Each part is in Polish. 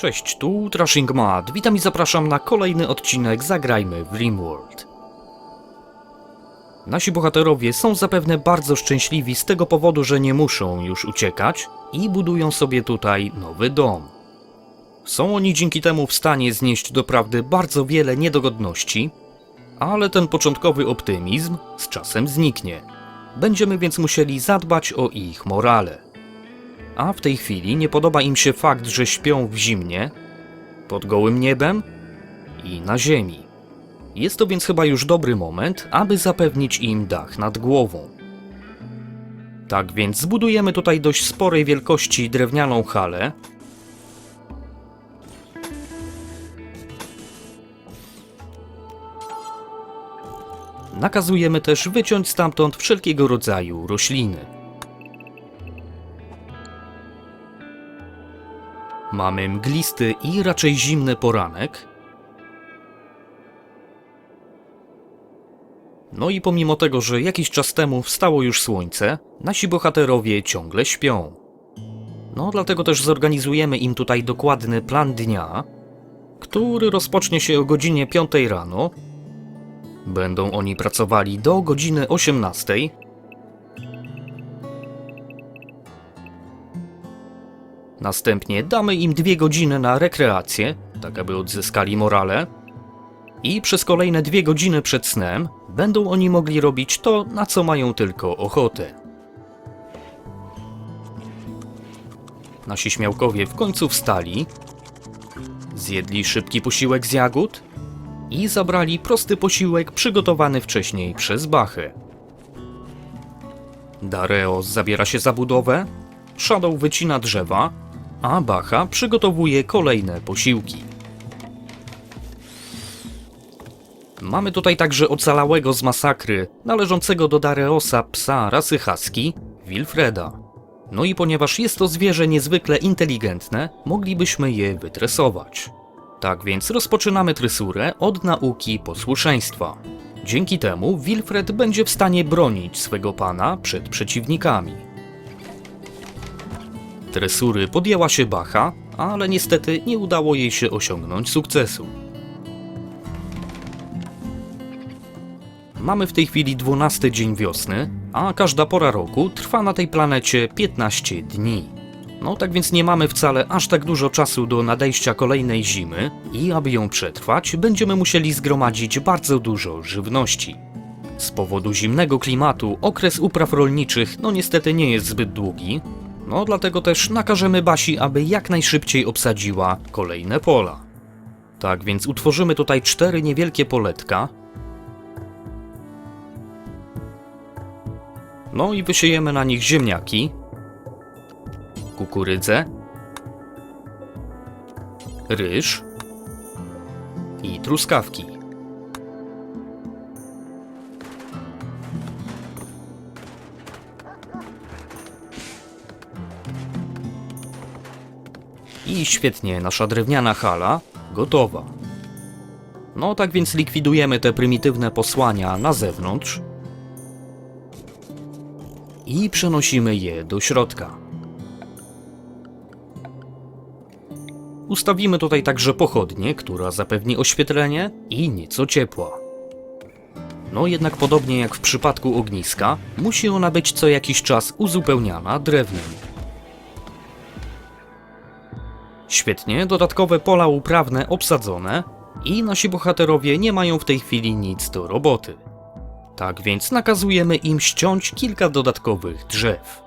Cześć, tu Trashing Mad. Witam i zapraszam na kolejny odcinek Zagrajmy w RimWorld. Nasi bohaterowie są zapewne bardzo szczęśliwi z tego powodu, że nie muszą już uciekać i budują sobie tutaj nowy dom. Są oni dzięki temu w stanie znieść doprawdy bardzo wiele niedogodności, ale ten początkowy optymizm z czasem zniknie. Będziemy więc musieli zadbać o ich morale. A w tej chwili nie podoba im się fakt, że śpią w zimnie, pod gołym niebem i na ziemi. Jest to więc chyba już dobry moment, aby zapewnić im dach nad głową. Tak więc zbudujemy tutaj dość sporej wielkości drewnianą halę. Nakazujemy też wyciąć stamtąd wszelkiego rodzaju rośliny. Mamy mglisty i raczej zimny poranek. No i pomimo tego, że jakiś czas temu wstało już słońce, nasi bohaterowie ciągle śpią. No dlatego też zorganizujemy im tutaj dokładny plan dnia, który rozpocznie się o godzinie 5 rano. Będą oni pracowali do godziny 18. Następnie damy im dwie godziny na rekreację, tak aby odzyskali morale. I przez kolejne dwie godziny przed snem będą oni mogli robić to, na co mają tylko ochotę. Nasi śmiałkowie w końcu wstali, zjedli szybki posiłek z jagód i zabrali prosty posiłek przygotowany wcześniej przez Bachę. Dareos zabiera się za budowę, Shadow wycina drzewa, a Bacha przygotowuje kolejne posiłki. Mamy tutaj także ocalałego z masakry, należącego do Dareosa psa rasy husky, Wilfreda. No i ponieważ jest to zwierzę niezwykle inteligentne, moglibyśmy je wytresować. Tak więc rozpoczynamy tresurę od nauki posłuszeństwa. Dzięki temu Wilfred będzie w stanie bronić swego pana przed przeciwnikami. Tresury podjęła się Bacha, ale niestety nie udało jej się osiągnąć sukcesu. Mamy w tej chwili 12 dzień wiosny, a każda pora roku trwa na tej planecie 15 dni. No tak więc nie mamy wcale aż tak dużo czasu do nadejścia kolejnej zimy i aby ją przetrwać, będziemy musieli zgromadzić bardzo dużo żywności. Z powodu zimnego klimatu okres upraw rolniczych no niestety nie jest zbyt długi, no dlatego też nakażemy Basi, aby jak najszybciej obsadziła kolejne pola. Tak więc utworzymy tutaj cztery niewielkie poletka. No i wysiejemy na nich ziemniaki, kukurydzę, ryż i truskawki. I świetnie, nasza drewniana hala gotowa. No tak więc likwidujemy te prymitywne posłania na zewnątrz i przenosimy je do środka. Ustawimy tutaj także pochodnię, która zapewni oświetlenie i nieco ciepła. No jednak podobnie jak w przypadku ogniska, musi ona być co jakiś czas uzupełniana drewnem. Świetnie, dodatkowe pola uprawne obsadzone i nasi bohaterowie nie mają w tej chwili nic do roboty. Tak więc nakazujemy im ściąć kilka dodatkowych drzew.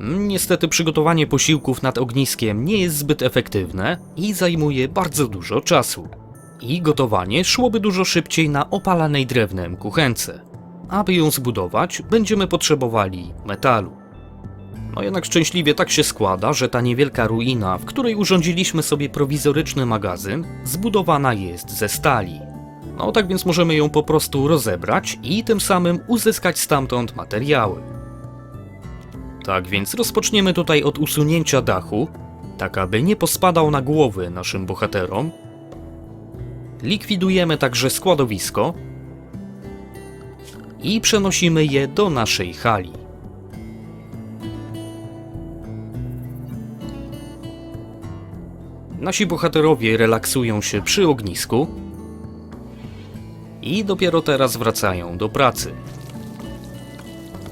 Mm, Niestety przygotowanie posiłków nad ogniskiem nie jest zbyt efektywne i zajmuje bardzo dużo czasu. I gotowanie szłoby dużo szybciej na opalanej drewnem kuchence. Aby ją zbudować, będziemy potrzebowali metalu. No jednak szczęśliwie tak się składa, że ta niewielka ruina, w której urządziliśmy sobie prowizoryczny magazyn, zbudowana jest ze stali. No tak więc możemy ją po prostu rozebrać i tym samym uzyskać stamtąd materiały. Tak więc rozpoczniemy tutaj od usunięcia dachu, tak aby nie pospadał na głowy naszym bohaterom. Likwidujemy także składowisko. I przenosimy je do naszej hali. Nasi bohaterowie relaksują się przy ognisku i dopiero teraz wracają do pracy.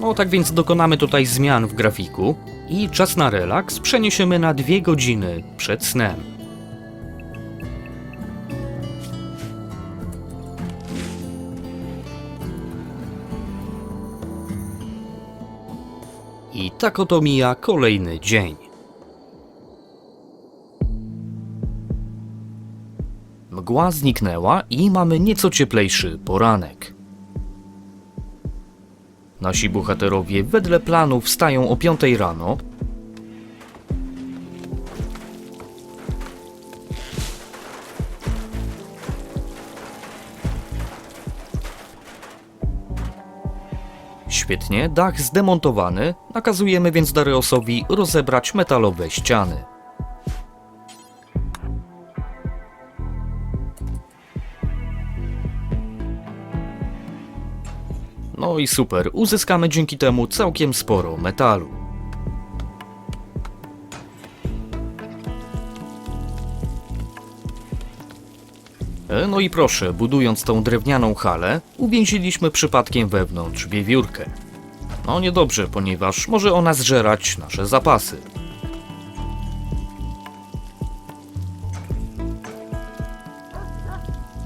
No tak więc dokonamy tutaj zmian w grafiku i czas na relaks przeniesiemy na dwie godziny przed snem. Tak oto mija kolejny dzień. Mgła zniknęła i mamy nieco cieplejszy poranek. Nasi bohaterowie wedle planu wstają o 5 rano. Świetnie, dach zdemontowany, nakazujemy więc Dareosowi rozebrać metalowe ściany. No i super, uzyskamy dzięki temu całkiem sporo metalu. No i proszę, budując tą drewnianą halę, uwięziliśmy przypadkiem wewnątrz wiewiórkę. No niedobrze, ponieważ może ona zżerać nasze zapasy.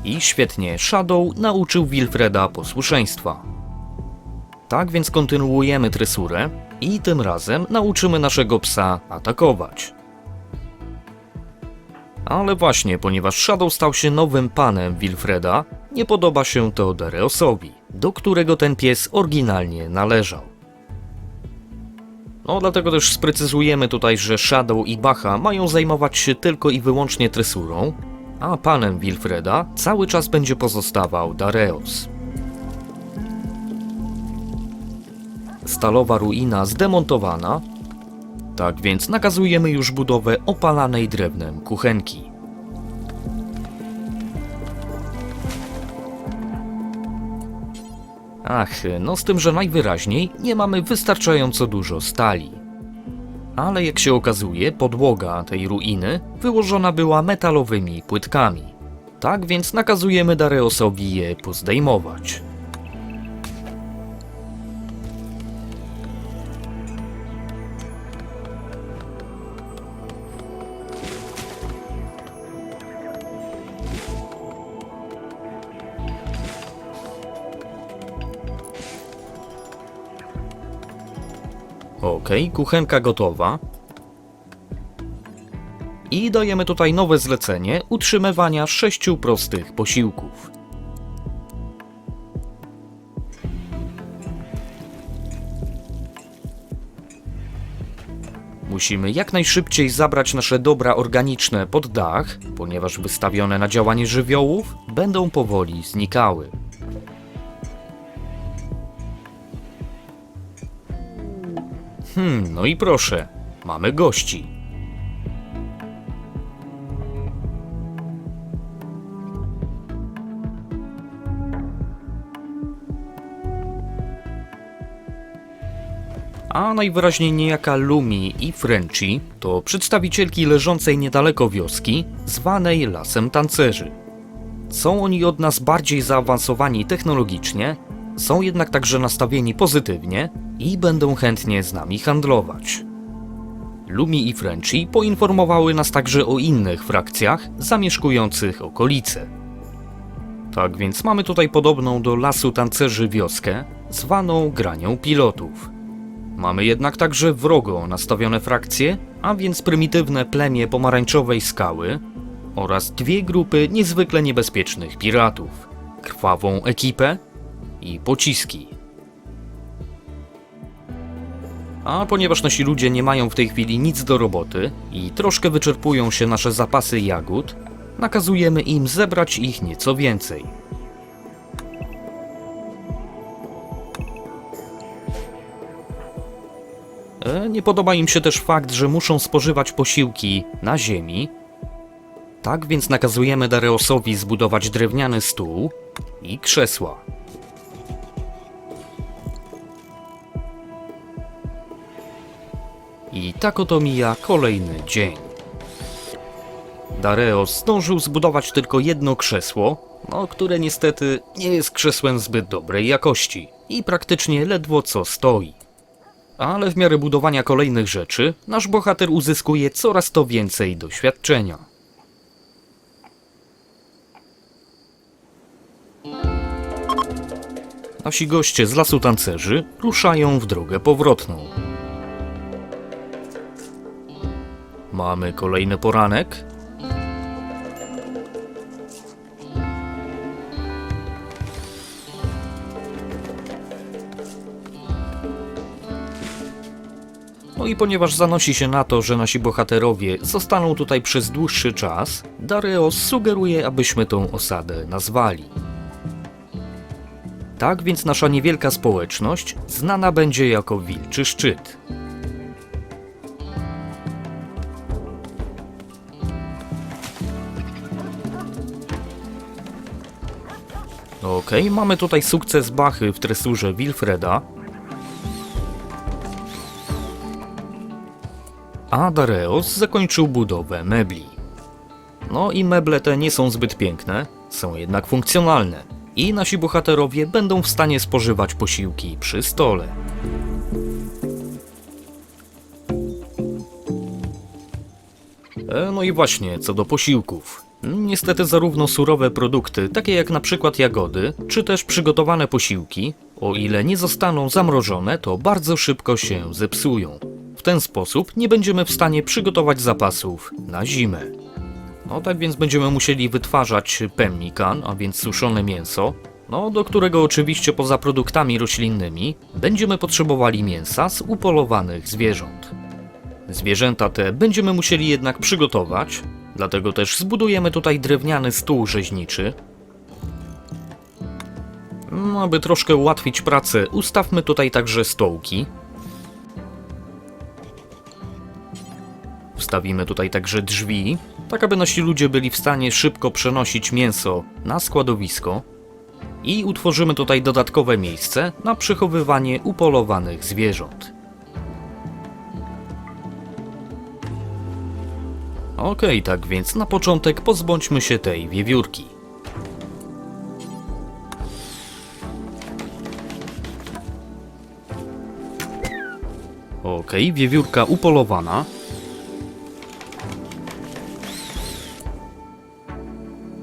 I świetnie, Shadow nauczył Wilfreda posłuszeństwa. Tak więc kontynuujemy tresurę i tym razem nauczymy naszego psa atakować. Ale właśnie, ponieważ Shadow stał się nowym panem Wilfreda, nie podoba się to Dareosowi, do którego ten pies oryginalnie należał. No dlatego też sprecyzujemy tutaj, że Shadow i Bacha mają zajmować się tylko i wyłącznie tresurą, a panem Wilfreda cały czas będzie pozostawał Dareos. Stalowa ruina zdemontowana, tak więc nakazujemy już budowę opalanej drewnem kuchenki. Ach, no z tym, że najwyraźniej nie mamy wystarczająco dużo stali. Ale jak się okazuje, podłoga tej ruiny wyłożona była metalowymi płytkami. Tak więc nakazujemy Dareosowi je pozdejmować. Okej, kuchenka gotowa. I dajemy tutaj nowe zlecenie utrzymywania sześciu prostych posiłków. Musimy jak najszybciej zabrać nasze dobra organiczne pod dach, ponieważ wystawione na działanie żywiołów będą powoli znikały. Hmm, no i proszę, mamy gości. A najwyraźniej niejaka Lumi i Frenchy to przedstawicielki leżącej niedaleko wioski, zwanej Lasem Tancerzy. Są oni od nas bardziej zaawansowani technologicznie, są jednak także nastawieni pozytywnie i będą chętnie z nami handlować. Lumi i Frenchy poinformowały nas także o innych frakcjach zamieszkujących okolice. Tak więc mamy tutaj podobną do lasu tancerzy wioskę, zwaną granią pilotów. Mamy jednak także wrogo nastawione frakcje, a więc prymitywne plemię pomarańczowej skały oraz dwie grupy niezwykle niebezpiecznych piratów: krwawą ekipę i pociski. A ponieważ nasi ludzie nie mają w tej chwili nic do roboty i troszkę wyczerpują się nasze zapasy jagód, nakazujemy im zebrać ich nieco więcej. E, Nie podoba im się też fakt, że muszą spożywać posiłki na ziemi. Tak więc nakazujemy Dareosowi zbudować drewniany stół i krzesła. Tak oto mija kolejny dzień. Dareos zdążył zbudować tylko jedno krzesło, no, które niestety nie jest krzesłem zbyt dobrej jakości i praktycznie ledwo co stoi. Ale w miarę budowania kolejnych rzeczy, nasz bohater uzyskuje coraz to więcej doświadczenia. Nasi goście z lasu tancerzy ruszają w drogę powrotną. Mamy kolejny poranek. No i ponieważ zanosi się na to, że nasi bohaterowie zostaną tutaj przez dłuższy czas, Dareos sugeruje, abyśmy tą osadę nazwali. Tak więc nasza niewielka społeczność znana będzie jako Wilczy Szczyt. Okej, mamy tutaj sukces Bachy w tresurze Wilfreda. A Dareos zakończył budowę mebli. No i meble te nie są zbyt piękne, są jednak funkcjonalne i nasi bohaterowie będą w stanie spożywać posiłki przy stole. E, no i właśnie, co do posiłków. Niestety zarówno surowe produkty, takie jak na przykład jagody, czy też przygotowane posiłki, o ile nie zostaną zamrożone, to bardzo szybko się zepsują. W ten sposób nie będziemy w stanie przygotować zapasów na zimę. No tak więc będziemy musieli wytwarzać pemmikan, a więc suszone mięso, no do którego oczywiście poza produktami roślinnymi będziemy potrzebowali mięsa z upolowanych zwierząt. Zwierzęta te będziemy musieli jednak przygotować, dlatego też zbudujemy tutaj drewniany stół rzeźniczy. No, aby troszkę ułatwić pracę, ustawmy tutaj także stołki. Wstawimy tutaj także drzwi, tak aby nasi ludzie byli w stanie szybko przenosić mięso na składowisko. I utworzymy tutaj dodatkowe miejsce na przechowywanie upolowanych zwierząt. Okej, tak więc na początek pozbądźmy się tej wiewiórki. Okej, wiewiórka upolowana.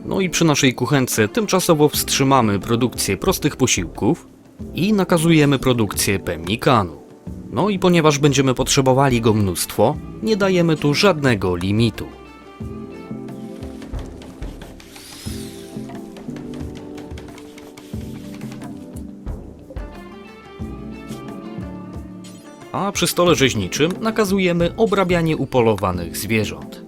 No i przy naszej kuchence tymczasowo wstrzymamy produkcję prostych posiłków i nakazujemy produkcję pemmikanu. No i ponieważ będziemy potrzebowali go mnóstwo, nie dajemy tu żadnego limitu. A przy stole rzeźniczym nakazujemy obrabianie upolowanych zwierząt.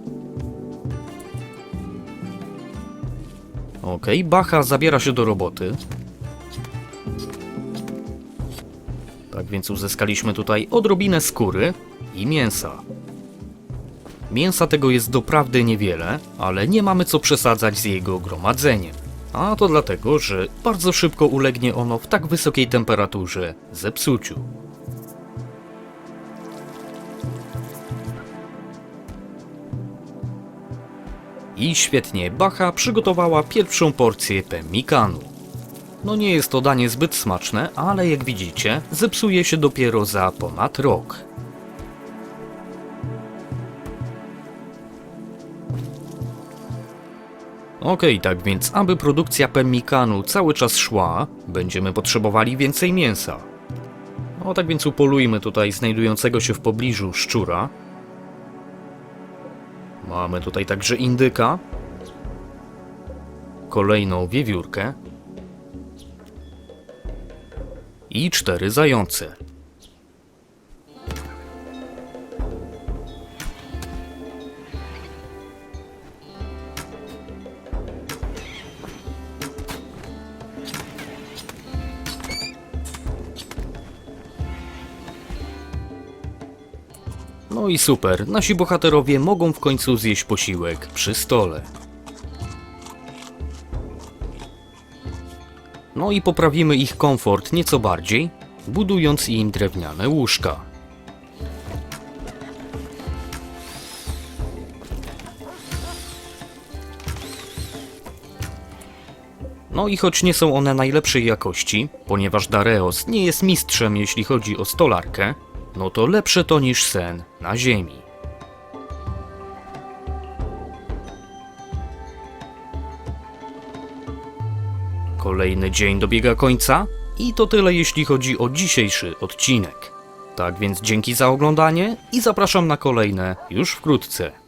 Okej, Bacha zabiera się do roboty. Więc uzyskaliśmy tutaj odrobinę skóry i mięsa. Mięsa tego jest doprawdy niewiele, ale nie mamy co przesadzać z jego gromadzeniem. A to dlatego, że bardzo szybko ulegnie ono w tak wysokiej temperaturze zepsuciu. I świetnie, Bacha przygotowała pierwszą porcję pemmikanu. No nie jest to danie zbyt smaczne, ale jak widzicie, zepsuje się dopiero za ponad rok. Okej, tak więc aby produkcja pemmikanu cały czas szła, będziemy potrzebowali więcej mięsa. No tak więc upolujmy tutaj znajdującego się w pobliżu szczura. Mamy tutaj także indyka, kolejną wiewiórkę i cztery zające. No i super, nasi bohaterowie mogą w końcu zjeść posiłek przy stole. No i poprawimy ich komfort nieco bardziej, budując im drewniane łóżka. No i choć nie są one najlepszej jakości, ponieważ Dareos nie jest mistrzem jeśli chodzi o stolarkę, no to lepsze to niż sen na ziemi. Kolejny dzień dobiega końca i to tyle jeśli chodzi o dzisiejszy odcinek. Tak więc dzięki za oglądanie i zapraszam na kolejne już wkrótce.